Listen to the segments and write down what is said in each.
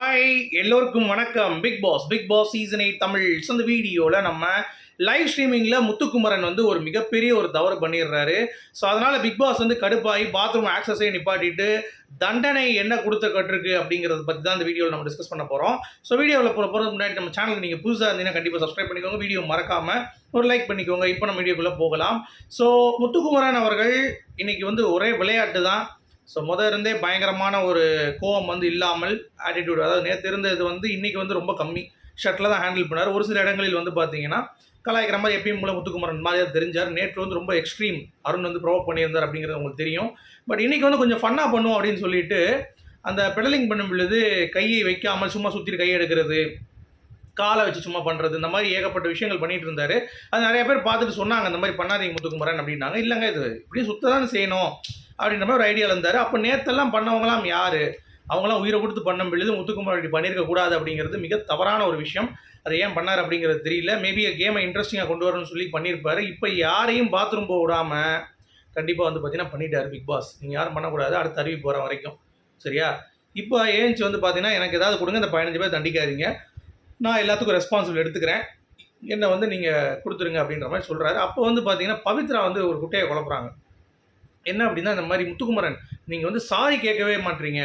Hi எல்லோருக்கும் வணக்கம். Big boss big boss season eight Tamil. அந்த வீடியோவில் நம்ம லைவ் ஸ்ட்ரீமிங்கில் முத்துக்குமரன் வந்து ஒரு மிகப்பெரிய ஒரு தவறு பண்ணிடுறாரு. ஸோ அதனால் பிக் பாஸ் வந்து கடுப்பாகி பாத்ரூம் ஆக்சஸை நிப்பாட்டிட்டு தண்டனை என்ன கொடுத்த கட்டிருக்கு அப்படிங்கிறத பற்றி தான் இந்த வீடியோவில் நம்ம டிஸ்கஸ் பண்ண போகிறோம் ஸோ வீடியோவில் போகிற போகிறது முன்னாடி நம்ம சேனலுக்கு நீங்கள் புதுசாக இருந்தீங்கன்னா கண்டிப்பாக சப்ஸ்கிரைப் பண்ணிக்கோங்க. வீடியோ மறக்காமல் ஒரு லைக் பண்ணிக்கோங்க. இப்போ நம்ம வீடியோக்குள்ளே போகலாம். ஸோ முத்துக்குமரன் அவர்கள் இன்றைக்கி வந்து ஒரே விளையாட்டு தான் ஸோ முத இருந்தே பயங்கரமான ஒரு கோவம் வந்து இல்லாமல் ஆட்டிடியூட் அதாவது நேற்று இருந்தது வந்து இன்னைக்கு வந்து ரொம்ப கம்மி. ஷட்டில் தான் ஹேண்டில் பண்ணார். ஒரு சில இடங்களில் வந்து பார்த்தீங்கன்னா கலாய்க்கிற மாதிரி எப்பயும் மூலம் முத்துக்குமரன் மாதிரியாக தெரிஞ்சார். நேற்று வந்து ரொம்ப எக்ஸ்ட்ரீம் அருண் வந்து ப்ரொவோக் பண்ணியிருந்தார் அப்படிங்கிறது உங்களுக்கு தெரியும். பட் இன்னைக்கு வந்து கொஞ்சம் ஃபன்னாக பண்ணுவோம் அப்படின்னு சொல்லிட்டு அந்த பெடலிங் பண்ணும் பொழுது கையை வைக்காமல் சும்மா சுற்றி கை எடுக்கிறது காலை வச்சு சும்மா பண்ணுறது இந்த மாதிரி ஏகப்பட்ட விஷயங்கள் பண்ணிகிட்டு இருந்தார். அது நிறைய பேர் பார்த்துட்டு சொன்னாங்க இந்த மாதிரி பண்ணாதீங்க முத்துக்குமரன் அப்படின்னாங்க. இல்லைங்க இது இப்படி சுத்த தான் செய்யணும். அப்படின்ற மாதிரி ஒரு ஐடியாவில் இருந்தார். அப்போ நேத்தெல்லாம் பண்ணவங்களாம் யார்? அவங்களாம் உயிரை கொடுத்து பண்ண முடியுது முத்துக்குமார் இப்படி பண்ணியிருக்க கூடாது அப்படிங்கிறது மிக தவறான ஒரு விஷயம். அதை ஏன் பண்ணார் அப்படிங்கிறது தெரியல. மேபி கேமை இன்ட்ரெஸ்டிங்காக கொண்டு வரணும்னு சொல்லி பண்ணியிருப்பாரு இப்போ யாரையும் பாத்ரூம் போக விடாமல் கண்டிப்பாக வந்து பார்த்தீங்கன்னா பண்ணிட்டார் பிக் பாஸ் நீங்கள் யாரும் பண்ணக்கூடாது. அடுத்த அறிவிப்பு போகிற வரைக்கும். சரியா? இப்போ ஏஞ்சி வந்து பார்த்தீங்கன்னா எனக்கு ஏதாவது கொடுங்க. இந்த பதினஞ்சு பேர் தண்டிக்காதீங்க. நான் எல்லாத்துக்கும் ரெஸ்பான்சிபிள் எடுத்துக்கிறேன். என்னை வந்து நீங்கள் கொடுத்துருங்க அப்படின்ற மாதிரி சொல்கிறாரு அப்போ வந்து பார்த்தீங்கன்னா பவித்ரா வந்து ஒரு குட்டையை குழப்புறாங்க. என்ன அப்படின்னா இந்த மாதிரி முத்துக்குமரன் நீங்கள் வந்து சாரி கேட்கவே மாட்டீங்க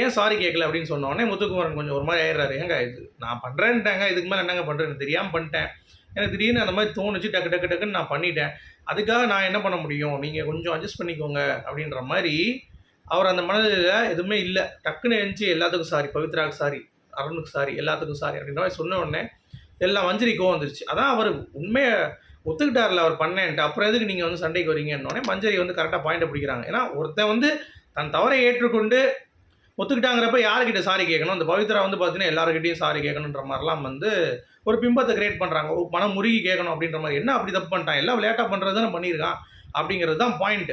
ஏன் சாரி கேட்கல அப்படின்னு சொன்னோடனே முத்துக்குமரன் கொஞ்சம் ஒரு மாதிரி ஆயிடுறாரு. ஏங்க இது நான் பண்ணுறேன்ட்டாங்க இதுக்கு மேலே என்னங்க பண்ணுறேன்னு தெரியாமல் பண்ணிட்டேன். எனக்கு திடீர்னு அந்த மாதிரி தோணுச்சு டக்கு டக்கு டக்குன்னு நான் பண்ணிட்டேன். அதுக்காக நான் என்ன பண்ண முடியும்? நீங்கள் கொஞ்சம் அட்ஜஸ்ட் பண்ணிக்கோங்க அப்படின்ற மாதிரி அவர் அந்த மனதில் எதுவுமே இல்லை. டக்குன்னு எழுந்துச்சு எல்லாத்துக்கும் சாரி பவித்ராவுக்கு சாரி அருணுக்கு சாரி எல்லாத்துக்கும் சாரி அப்படின்ற மாதிரி சொன்ன உடனே எல்லாம் மஞ்சரி கோவம் வந்துருச்சு. அதான் அவர் உண்மையை ஒத்துக்கிட்டார்ல அவர் பண்ணேன்ட்டு அப்புறம் எதுக்கு நீங்கள் வந்து சண்டைக்கு வரீங்கன்னொடனே மஞ்சரி வந்து கரெக்டாக பாயிண்ட் பிடிக்கிறாங்க. ஏன்னா ஒருத்தன் வந்து தன் தவறை ஏற்றுக்கொண்டு ஒத்துக்கிட்டாங்கிறப்ப யார்கிட்ட சாரி கேட்கணும்? அந்த பவித்ரா வந்து பார்த்தீங்கன்னா எல்லாருக்கிட்டையும் சாரி கேட்கணுன்ற மாதிரிலாம் வந்து ஒரு பிம்பத்தை கிரியேட் பண்ணுறாங்க பணம் மனம் முருகி கேட்கணும் அப்படின்ற மாதிரி. என்ன அப்படி தப்பு பண்ணிட்டான்? எல்லாம் விளையாட்டாக பண்ணுறது தானே பண்ணியிருக்கான் அப்படிங்கிறது தான் பாயிண்ட்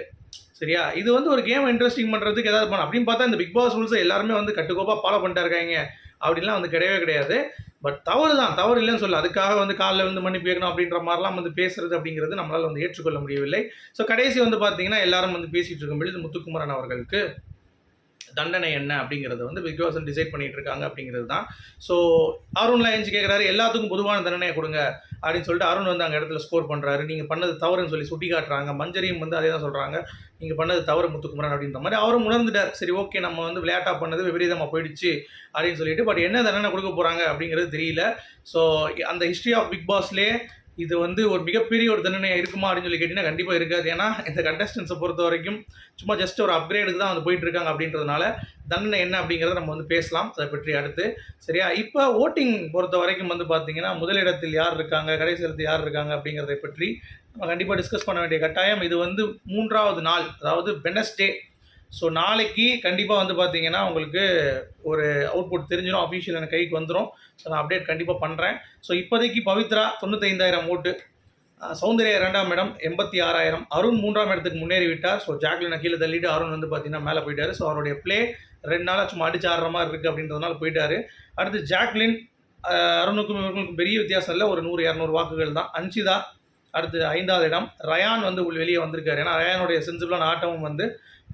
சரியா? இது வந்து ஒரு கேம் இன்ட்ரெஸ்டிங் பண்ணுறதுக்கு ஏதாவது பண்ண அப்படின்னு பார்த்தா இந்த பிக் பாஸ் ரூல்ஸை எல்லாருமே வந்து கட்டுக்கோப்பாக ஃபாலோ பண்ணிட்டு இருக்காங்க. அப்படின்லாம் வந்து கிடையவே கிடையாது. பட் தவறு தான் தவறு இல்லைன்னு சொல்ல அதுக்காக வந்து காலில் வந்து மன்னிப்பு கேட்கணும் அப்படின்ற மாதிரிலாம் வந்து பேசுறது அப்படிங்கிறது நம்மளால் வந்து ஏற்றுக்கொள்ள முடியவில்லை. ஸோ கடைசி வந்து பார்த்தீங்கன்னா எல்லாரும் வந்து பேசிகிட்டு இருக்கும்பொழுது முத்துக்குமரன் அவர்களுக்கு தண்டனை என்ன அப்படிங்கிறத வந்து பிக் பாஸ் டிசைட் பண்ணிட்டு இருக்காங்க அப்படிங்கிறது தான் ஸோ அருண்லாம் எழுந்து கேட்குறாரு எல்லாத்துக்கும் பொதுவான தண்டனையை கொடுங்க அப்படின்னு சொல்லிட்டு அருண் வந்து அங்கே இடத்துல ஸ்கோர் பண்ணுறாரு நீங்கள் பண்ணது தவறுன்னு சொல்லி சுட்டி காட்டுறாங்க மஞ்சரியும் வந்து அதே தான் சொல்கிறாங்க நீங்கள் பண்ணது தவறு முத்துக்குமரன் அப்படின்ற மாதிரி அவரும் உணர்ந்துட்டார். சரி ஓகே நம்ம வந்து விளையாட்டாக பண்ணது விபரீதமாக போயிடுச்சு அப்படின்னு சொல்லிட்டு பட் என்ன தண்டனை கொடுக்க போகிறாங்க அப்படிங்கிறது தெரியல. ஸோ அந்த ஹிஸ்ட்ரி ஆஃப் பிக் பாஸ்லேயே இது வந்து ஒரு மிகப்பெரிய ஒரு தண்டனையாக இருக்குமா அப்படின்னு சொல்லி கேட்டிங்கன்னா கண்டிப்பாக இருக்காது. ஏன்னா இந்த கண்டஸ்டன்ஸை பொறுத்த வரைக்கும் சும்மா ஜஸ்ட் ஒரு அப்கிரேடுக்கு தான் வந்து போயிட்டு இருக்காங்க அப்படின்றதுனால தண்டனை என்ன அப்படிங்கிறத நம்ம வந்து பேசலாம். அதை பற்றி அடுத்து சரியா? இப்போ ஓட்டிங் பொறுத்த வரைக்கும் வந்து பார்த்தீங்கன்னா முதலிடத்தில் யார் இருக்காங்க கடைசி இடத்தில் யார் இருக்காங்க அப்படிங்கிறதை பற்றி நம்ம கண்டிப்பாக டிஸ்கஸ் பண்ண வேண்டிய கட்டாயம். இது வந்து மூன்றாவது நாள் அதாவது வெனஸ்டே ஸோ நாளைக்கு கண்டிப்பாக வந்து பார்த்தீங்கன்னா உங்களுக்கு ஒரு அவுட்புட் தெரிஞ்சிடும் அஃபீஷியல் எனக்கு கைக்கு வந்துடும் ஸோ நான் அப்டேட் கண்டிப்பாக பண்ணுறேன் ஸோ இப்போதைக்கு பவித்ரா தொண்ணூத்தைந்தாயிரம் ஓட்டு. சௌந்தர்யா இரண்டாம் இடம் எண்பத்தி ஆறாயிரம். அருண் மூன்றாம் இடத்துக்கு முன்னேறி விட்டார். ஸோ ஜாக்லினை கீழே தள்ளிட்டு அருண் வந்து பார்த்தீங்கன்னா மேலே போயிட்டார். ஸோ அவருடைய ப்ளே ரெண்டு நாளாக சும்மா அடிச்சு ஆடுற மாதிரி இருக்குது அப்படின்றதுனால போயிட்டார். அடுத்து ஜாக்லின் அருணுக்கும் இவர்களுக்கும் பெரிய வித்தியாசம் இல்லை. ஒரு நூறு இரநூறு வாக்குகள் தான். அன்சிதா அடுத்து ஐந்தாவது இடம் ரயான் வந்து உள் வெளியே வந்திருக்காரு. ஏன்னா ரயானுடைய சென்சிபிளான ஆட்டமும் வந்து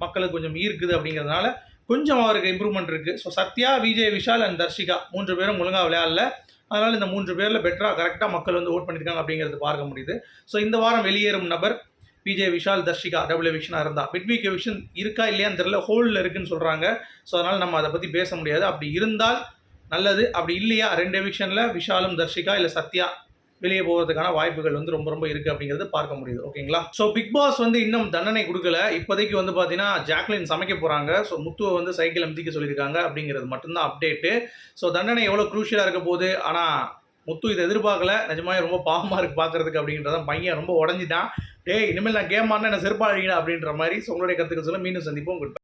மக்களுக்கு கொஞ்சம் ஈர்க்குது அப்படிங்கிறதுனால கொஞ்சம் அவருக்கு இம்ப்ரூவ்மெண்ட் இருக்குது ஸோ சத்யா விஜய் விஷால் அண்ட் தர்ஷிகா மூன்று பேரும் ஒழுங்காக விளையாடல. அதனால் இந்த மூன்று பேரில் பெட்டராக கரெக்டாக மக்கள் வந்து ஓட் பண்ணியிருக்காங்க அப்படிங்கிறது பார்க்க முடியுது. ஸோ இந்த வாரம் வெளியேறும் நபர் விஜய் விஷால் தர்ஷிகா டபுள் எவிக்ஷனாக இருந்தால் மிட்வீக் விஷன் இருக்கா இல்லையான்னு தெரியல ஹோல்டில் இருக்குன்னு சொல்கிறாங்க ஸோ அதனால் நம்ம அதை பற்றி பேச முடியாது. அப்படி இருந்தால் நல்லது. அப்படி இல்லையா? ரெண்டு எவிக்ஷனில் விஷாலும் தர்ஷிகா இல்லை சத்யா? வெளியே போகிறதுக்கான வாய்ப்புகள் வந்து ரொம்ப ரொம்ப இருக்குது அப்படிங்கிறது பார்க்க முடியுது. ஓகேங்களா? ஸோ பிக் பாஸ் வந்து இன்னும் தண்டனை கொடுக்கல. இப்போதைக்கு வந்து பார்த்தீங்கன்னா ஜாக்லின் சமைக்க போகிறாங்க ஸோ முத்துவை வந்து சைக்கிள் அமுத்திக்க சொல்லியிருக்காங்க அப்படிங்கிறது மட்டும்தான் அப்டேட்டு ஸோ தண்டனை எவ்வளோ க்ரூஷியலாக இருக்க போகுது? ஆனால் முத்து இதை எதிர்பார்க்கல. நிஜமாவே ரொம்ப பாவமாக இருக்குது பார்க்குறதுக்கு அப்படின்றதான் பையன் ரொம்ப உடஞ்சிட்டான். டேய் இனிமேல் நான் கேம் ஆடினா என்ன செருப்பாழிங்க அப்படின்ற மாதிரி. ஸோ உங்களுடைய கருத்துக்கள் சொல்ல மீண்டும் சந்திப்போம். குட்